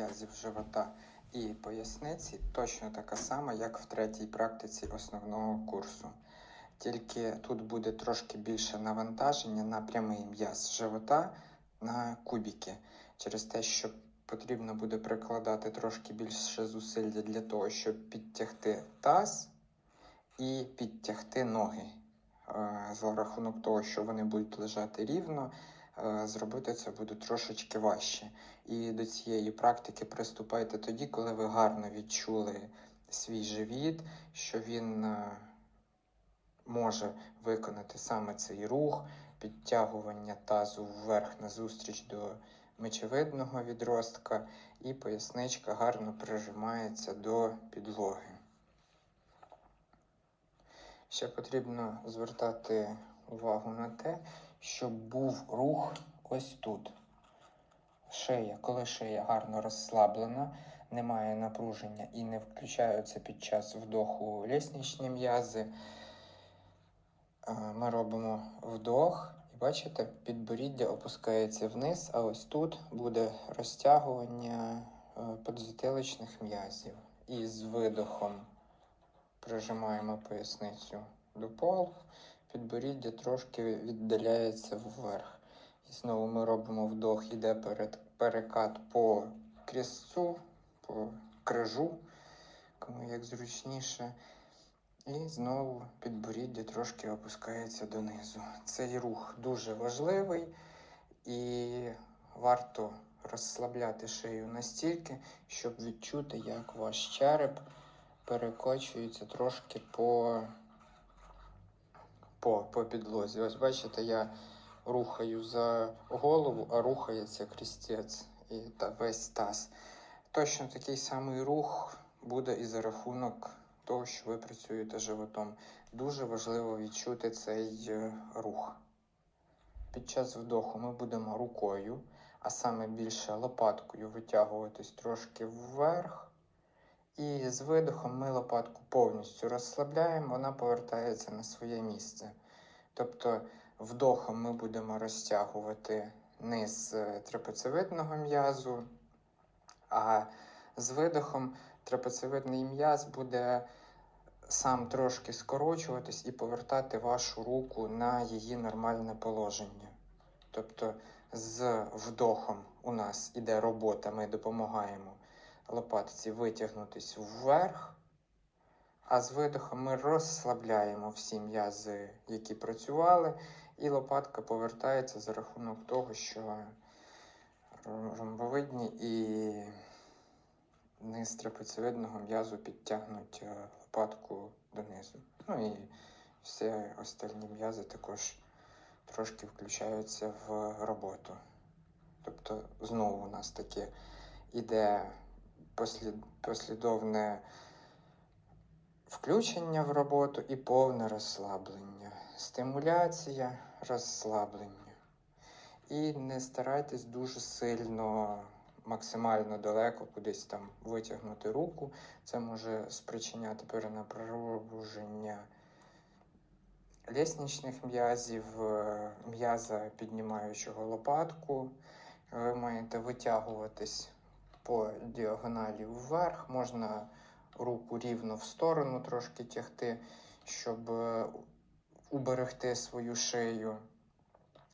м'язів живота і поясниці точно така сама, як в третій практиці основного курсу. Тільки тут буде трошки більше навантаження на прямий м'яз живота на кубики, через те, що потрібно буде прикладати трошки більше зусилля для того, щоб підтягти таз і підтягти ноги. Е, За рахунок того, що вони будуть лежати рівно, зробити це буде трошечки важче. І до цієї практики приступайте тоді, коли ви гарно відчули свій живіт, що він е, може виконати саме цей рух, підтягування тазу вверх назустріч до мечевидного відростка, і поясничка гарно прижимається до підлоги. Ще потрібно звертати увагу на те, щоб був рух ось тут. Шия, коли шия гарно розслаблена, немає напруження і не включаються під час вдоху лісничні м'язи. Ми робимо вдох, і бачите, підборіддя опускається вниз, а ось тут буде розтягування е, подзатиличних м'язів. І з видохом прижимаємо поясницю до полу, підборіддя трошки віддаляється вверх. І знову ми робимо вдох, іде перед, перекат по крісцу, по крижу, кому як зручніше. І знову підборіддя трошки опускається донизу. Цей рух дуже важливий і варто розслабляти шию настільки, щоб відчути, як ваш череп перекочується трошки по, по, по підлозі. Ось бачите, я рухаю за голову, а рухається крістець і та весь таз. Точно такий самий рух буде і за рахунок того, що ви працюєте животом. Дуже важливо відчути цей е, рух. Під час вдоху ми будемо рукою, а саме більше лопаткою витягуватись трошки вверх. І з видохом ми лопатку повністю розслабляємо, вона повертається на своє місце. Тобто вдохом ми будемо розтягувати низ е, трапецевидного м'язу, а з видохом трапецевидний м'яз буде сам трошки скорочуватись і повертати вашу руку на її нормальне положення. Тобто з вдохом у нас іде робота, ми допомагаємо лопатці витягнутись вверх, а з видохом ми розслабляємо всі м'язи, які працювали, і лопатка повертається за рахунок того, що ромбовидні і низ трапецевидного м'язу підтягнуть е, лопатку донизу. Ну і всі остальні м'язи також трошки включаються в роботу. Тобто знову у нас таке іде послідовне включення в роботу і повне розслаблення. Стимуляція, розслаблення. І не старайтесь дуже сильно, максимально далеко кудись там витягнути руку. Це може спричиняти перенапруження лісничних м'язів, е, м'яза піднімаючого лопатку. Ви маєте витягуватись по діагоналі вверх, можна руку рівно в сторону трошки тягти, щоб е, уберегти свою шию.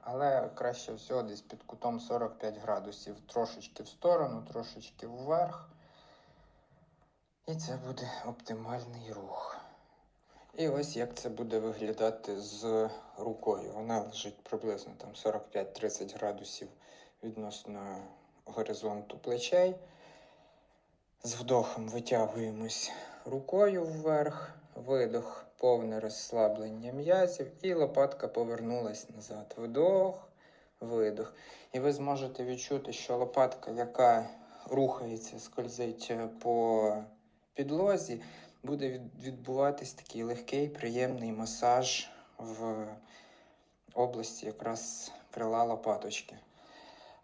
Але краще всього десь під кутом 45 градусів. Трошечки в сторону, трошечки вверх. І це буде оптимальний рух. І ось як це буде виглядати з рукою. Вона лежить приблизно там 45-30 градусів відносно горизонту плечей. З вдохом витягуємось рукою вверх, видох, повне розслаблення м'язів, і лопатка повернулась назад. Вдох, видох. І ви зможете відчути, що лопатка, яка рухається, скользить по підлозі, буде відбуватись такий легкий, приємний масаж в області якраз крила лопаточки.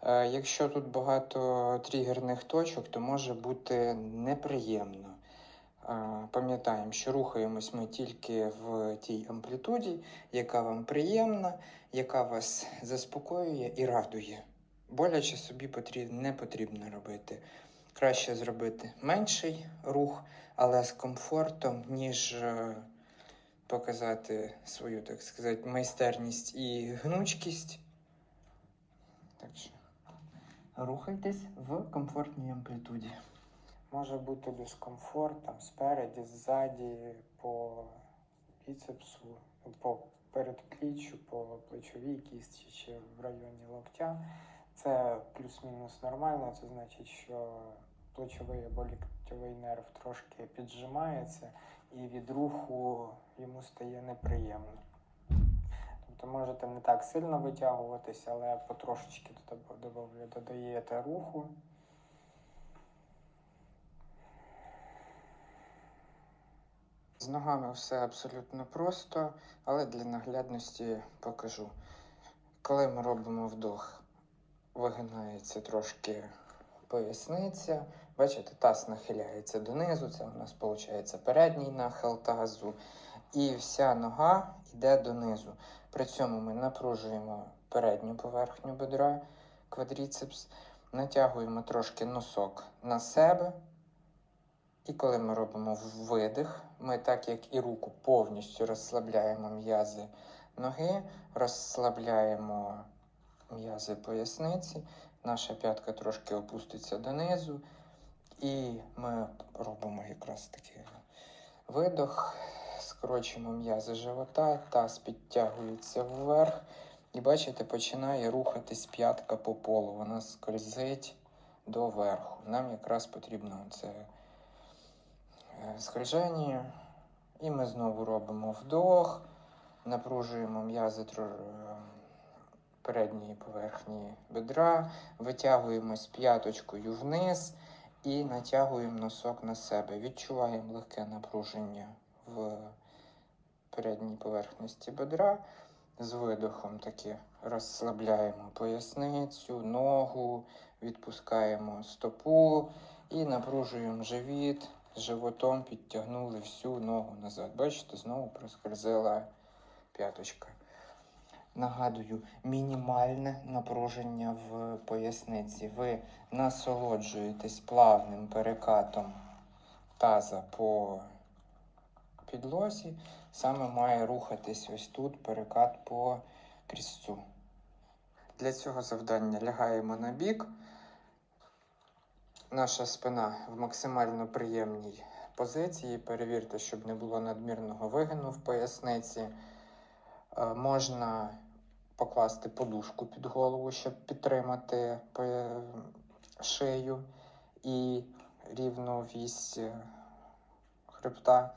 Е, Якщо тут багато тригерних точок, то може бути неприємно. Е, Пам'ятаємо, що рухаємось ми тільки в тій амплітуді, яка вам приємна, яка вас заспокоює і радує. Боляче собі не потрібно робити. краще зробити менший рух, але з комфортом, ніж е, показати свою, так сказати, майстерність і гнучкість. Так що рухайтесь в комфортній амплітуді. Може бути дискомфорт там спереді, ззаді, по біцепсу, по передпліччю, по плечовій кісті чи в районі локтя. Це плюс-мінус нормально. Це значить, що плечовий або ліктьовий нерв трошки піджимається, і від руху йому стає неприємно. Тобто можете не так сильно витягуватися, але потрошечки додаєте руху. З ногами все абсолютно просто, але для наглядності покажу. Коли ми робимо вдох, вигинається трошки поясниця. Бачите, таз нахиляється донизу, це у нас виходить передній нахил тазу. І вся нога йде донизу. При цьому ми напружуємо передню поверхню бедра, квадріцепс, натягуємо трошки носок на себе. І коли ми робимо видих, ми так як і руку повністю розслабляємо м'язи ноги, розслабляємо м'язи поясниці, наша п'ятка трошки опуститься донизу, і ми робимо якраз такий видох, скорочуємо м'язи живота, таз підтягується вверх. І бачите, починає рухатись п'ятка по полу. Вона скользить до верху. Нам якраз потрібно це е, скольження. І ми знову робимо вдох, напружуємо м'язи е, передньої поверхні бедра, витягуємось п'яточкою вниз і натягуємо носок на себе. Відчуваємо легке напруження в передній поверхності бедра. З видохом таки розслабляємо поясницю, ногу, відпускаємо стопу і напружуємо живіт. Животом підтягнули всю ногу назад. Бачите, знову проскользила п'яточка. Нагадую, мінімальне напруження в поясниці. Ви насолоджуєтесь плавним перекатом таза по підлозі. Саме має рухатись ось тут перекат по крісцу. Для цього завдання лягаємо на бік. Наша спина в максимально приємній позиції. Перевірте, щоб не було надмірного вигину в поясниці. Е, Можна покласти подушку під голову, щоб підтримати пе- шию і рівну вісь е, хребта.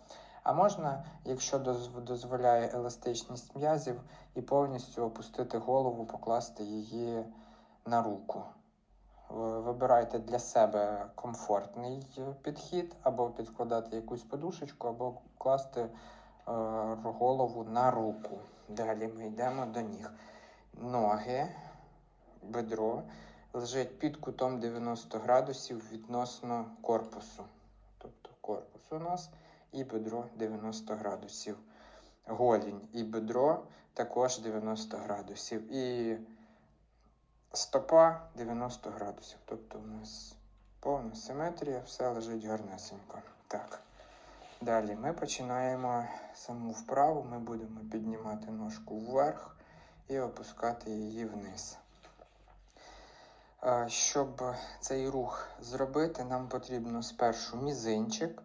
А можна, якщо дозволяє еластичність м'язів, і повністю опустити голову, покласти її на руку. Вибирайте для себе комфортний е, підхід, або підкладати якусь подушечку, або класти е, голову на руку. Далі ми йдемо до ніг. Ноги, бедро лежить під кутом 90 градусів відносно корпусу. Тобто корпус у нас і бедро 90 градусів. Голінь і бедро також 90 градусів. І стопа 90 градусів. Тобто у нас повна симетрія, все лежить гарнесенько. Так. Далі ми починаємо саму вправу. Ми будемо піднімати ножку вверх і опускати її вниз. Е, Щоб цей рух зробити, нам потрібно спершу мізинчик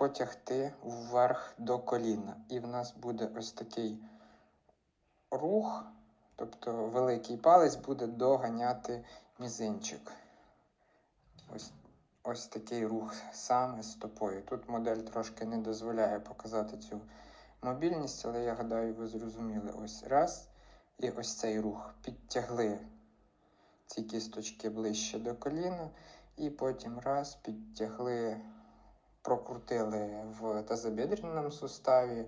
потягти вверх до коліна. І в нас буде ось такий рух, тобто великий палець буде доганяти мізинчик. Ось, ось такий рух саме стопою. Тут модель трошки не дозволяє показати цю мобільність, але я гадаю, ви зрозуміли. Ось раз. І ось цей рух підтягли ці кісточки ближче до коліна, і потім раз підтягли, прокрутили в тазобідреному суставі,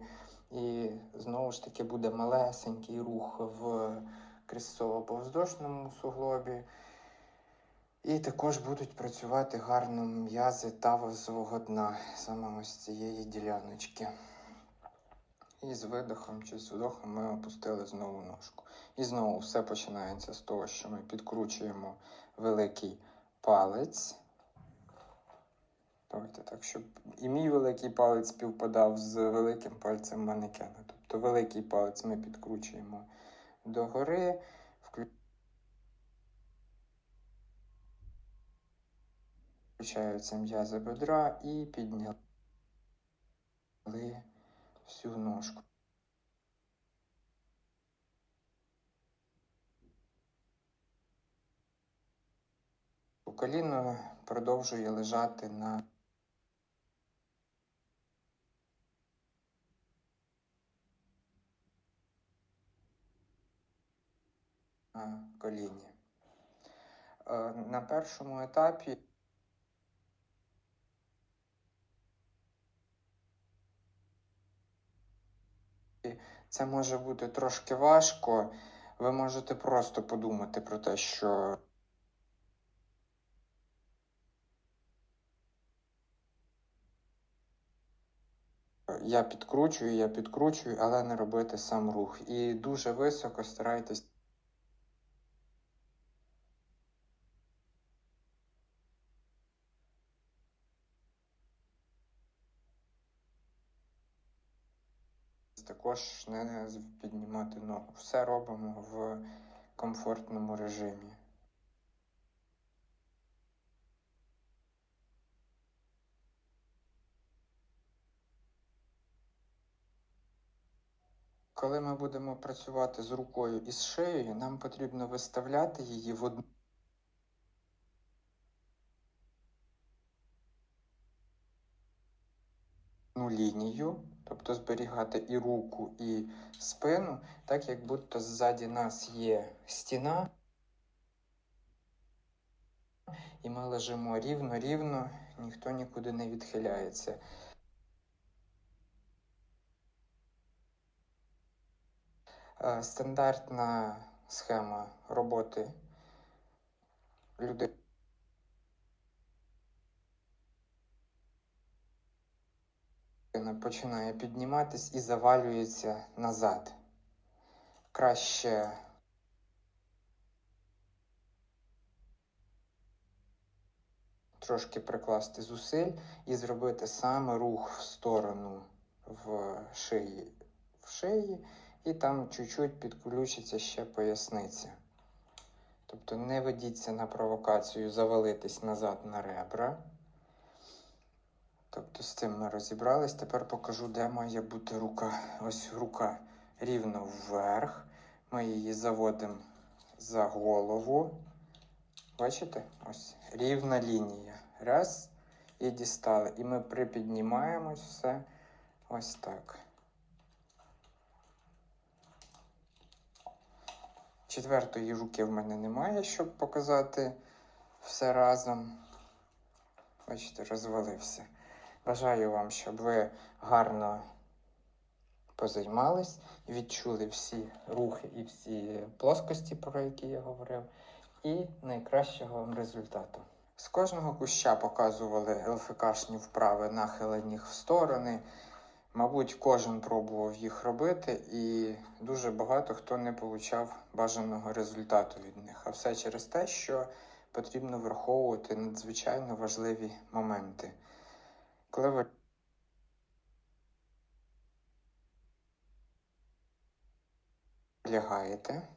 і знову ж таки буде малесенький рух в крестцово-повздошному суглобі. І також будуть працювати гарно м'язи тазового дна, саме ось цієї діляночки. І з видохом чи з вдохом ми опустили знову ножку. І знову все починається з того, що ми підкручуємо великий палець Давайте так, щоб і мій великий палець співпадав з великим пальцем манекена. Тобто великий палець ми підкручуємо догори, вклю- включаються м'язи бедра і підняли всю ножку. Коліно продовжує лежати на на коліні. Е, На першому етапі це може бути трошки важко. Ви можете просто подумати про те, що я підкручую, я підкручую, але не робити сам рух. І дуже високо старайтесь також не піднімати ногу. Все робимо в комфортному режимі. Коли ми будемо працювати з рукою і з шиєю, нам потрібно виставляти її в одну. одну лінію, тобто зберігати і руку, і спину, так як будто ззаді нас є стіна, і ми лежимо рівно-рівно, ніхто нікуди не відхиляється. Е, Стандартна схема роботи людини. Починає підніматись і завалюється назад. Краще трошки прикласти зусиль і зробити саме рух в сторону в шиї, в шиї, і там чуть-чуть підключиться ще поясниця. Тобто не ведіться на провокацію завалитись назад на ребра. Тобто з цим ми розібрались. Тепер покажу, де має бути рука. Ось рука рівно вверх. Ми її заводимо за голову. Бачите? Ось рівна лінія. Раз. І дістали. І ми припіднімаємось все ось так. Четвертої руки в мене немає, щоб показати все разом. Бачите, розвалився. Бажаю вам, щоб ви гарно позаймались, відчули всі рухи і всі плоскості, про які я говорив, і найкращого вам результату. З кожного куща показували ЛФКшні вправи, нахилені в сторони. Мабуть, кожен пробував їх робити, і дуже багато хто не получав бажаного результату від них. А все через те, що потрібно враховувати надзвичайно важливі моменти. Коли лягаєте,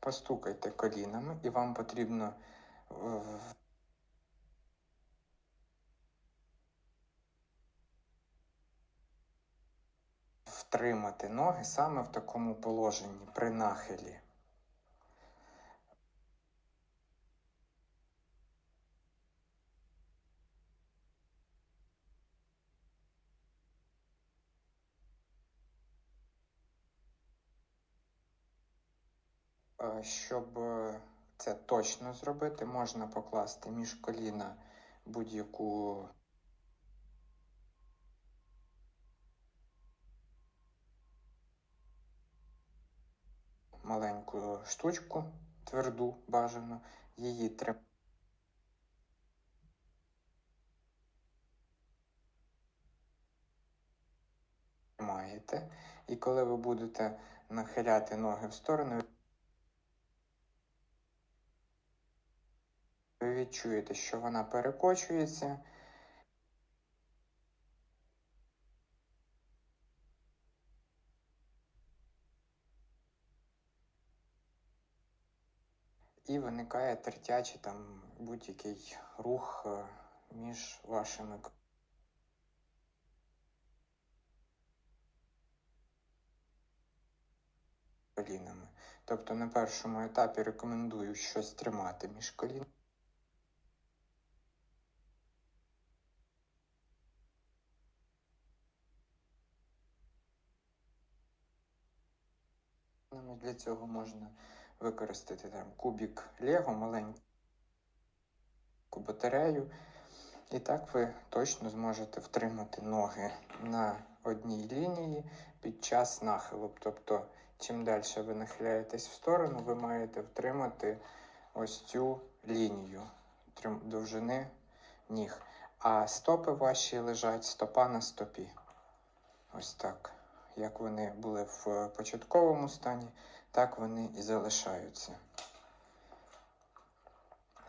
постукайте колінами, і вам потрібно втримати ноги саме в такому положенні при нахилі. Щоб е, це точно зробити, можна покласти між коліна будь-яку маленьку штучку, тверду бажано, її тримаєте. І коли ви будете нахиляти ноги в сторону, відчуєте, що вона перекочується. І виникає тертячий там будь-який рух е, між вашими. Колінами. Тобто на першому етапі рекомендую щось тримати між колінами. Для цього можна використати там кубік Лего, маленьку батарею. І так ви точно зможете втримати ноги на одній лінії під час нахилу. Тобто, чим далі ви нахиляєтесь в сторону, ви маєте втримати ось цю лінію довжини ніг. А стопи ваші лежать стопа на стопі. Ось так. Як вони були в початковому стані, так вони і залишаються.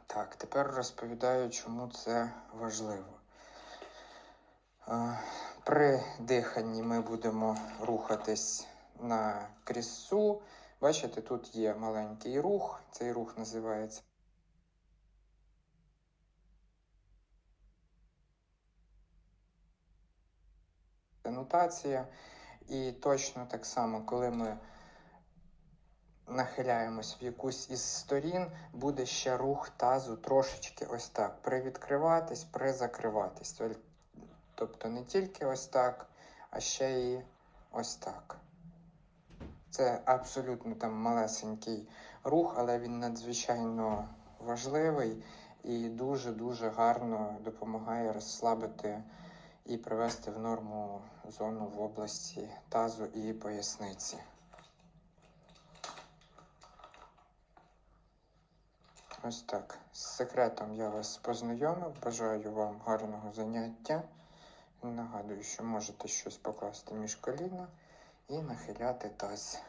Так, тепер розповідаю, чому це важливо. Е, При диханні ми будемо рухатись на крісу. Бачите, тут є маленький рух. Цей рух називається нотація. І точно так само, коли ми нахиляємось в якусь із сторін, буде ще рух тазу трошечки ось так. Привідкриватись, призакриватись. Тобто не тільки ось так, а ще і ось так. Це абсолютно там малесенький рух, але він надзвичайно важливий і дуже-дуже гарно допомагає розслабити і привести в норму зону в області тазу і поясниці. Ось так. З секретом я вас познайомив. Бажаю вам гарного заняття. Нагадую, що можете щось покласти між коліна і нахиляти таз.